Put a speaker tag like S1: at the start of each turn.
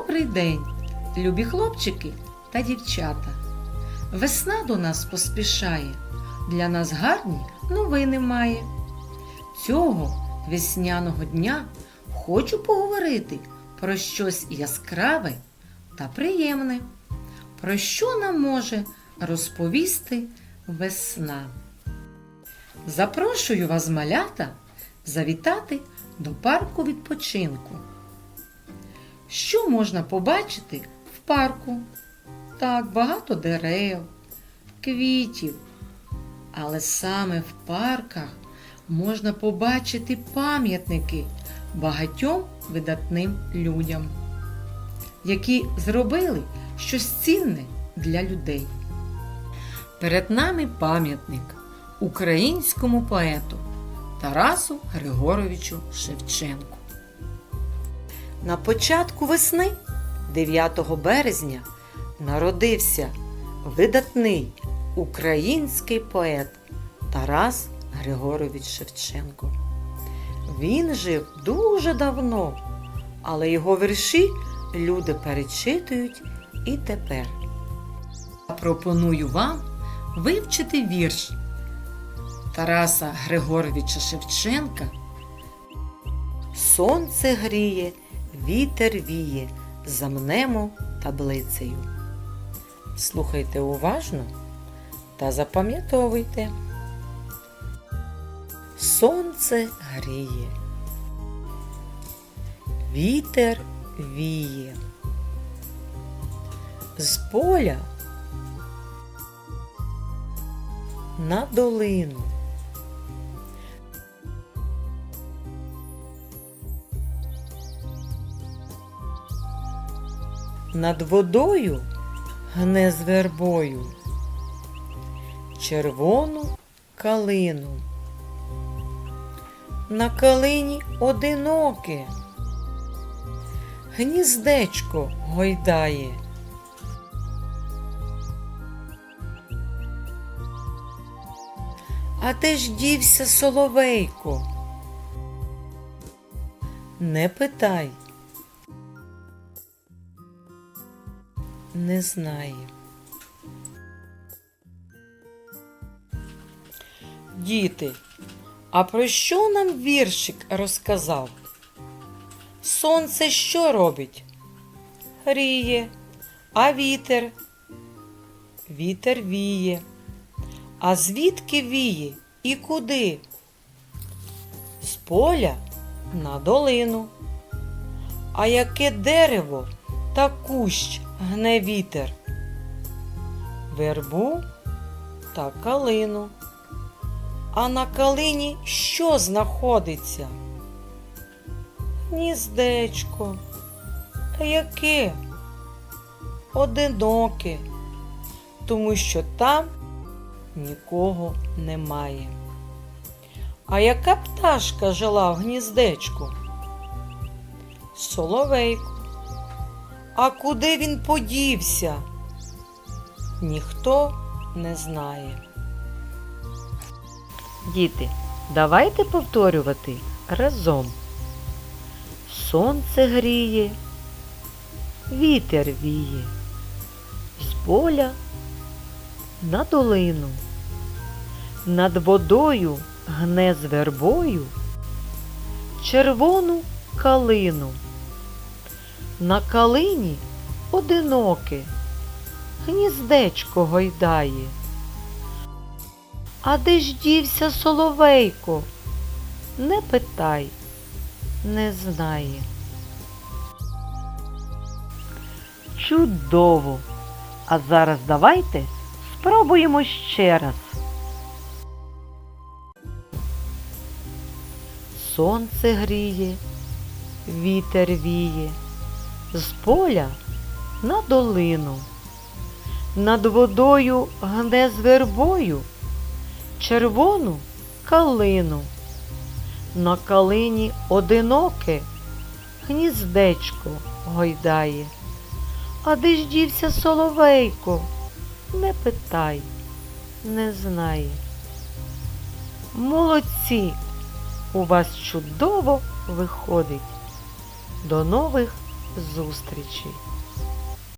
S1: Добрий день, любі хлопчики та дівчата. Весна до нас поспішає, для нас гарні новини має. Цього весняного дня хочу поговорити про щось яскраве та приємне, про що нам може розповісти весна. Запрошую вас, малята, завітати до парку відпочинку. Що можна побачити в парку? Так, багато дерев, квітів. Але саме в парках можна побачити пам'ятники багатьом видатним людям, які зробили щось цінне для людей. Перед нами пам'ятник українському поету Тарасу Григоровичу Шевченку. На початку весни, 9 березня, народився видатний український поет Тарас Григорович Шевченко. Він жив дуже давно, але його вірші люди перечитують і тепер. Пропоную вам вивчити вірш Тараса Григоровича Шевченка Сонце гріє, вітер віє, замнемо таблицею. Слухайте уважно та запам'ятовуйте. Сонце гріє, вітер віє. З поля на долину. Над водою гне з вербою червону калину. На калині одиноке, гніздечко гойдає. А де ж дівся соловейко? Не питай. Не знає. Діти, а про що нам віршик розказав? Сонце що робить? Гріє, а вітер? Вітер віє. А звідки віє і куди? З поля на долину. А яке дерево та кущ гне вітер? Вербу та калину. А на калині що знаходиться? Гніздечко. Яке? Одиноке, тому що там нікого немає. А яка пташка жила в гніздечку? Соловейко. А куди він подівся? Ніхто не знає. Діти, давайте повторювати разом. Сонце гріє, вітер віє, з поля на долину. Над водою гне з вербою червону калину. На калині одиноке, гніздечко гойдає. А де ж дівся соловейко? Не питай, не знає. Чудово! А зараз давайте спробуємо ще раз. Сонце гріє, вітер віє, з поля на долину. Над водою гне з вербою червону калину. На калині одиноке гніздечко гойдає. А де ж дівся соловейко? Не питай, не знає. Молодці! У вас чудово виходить. До нових зустрічей!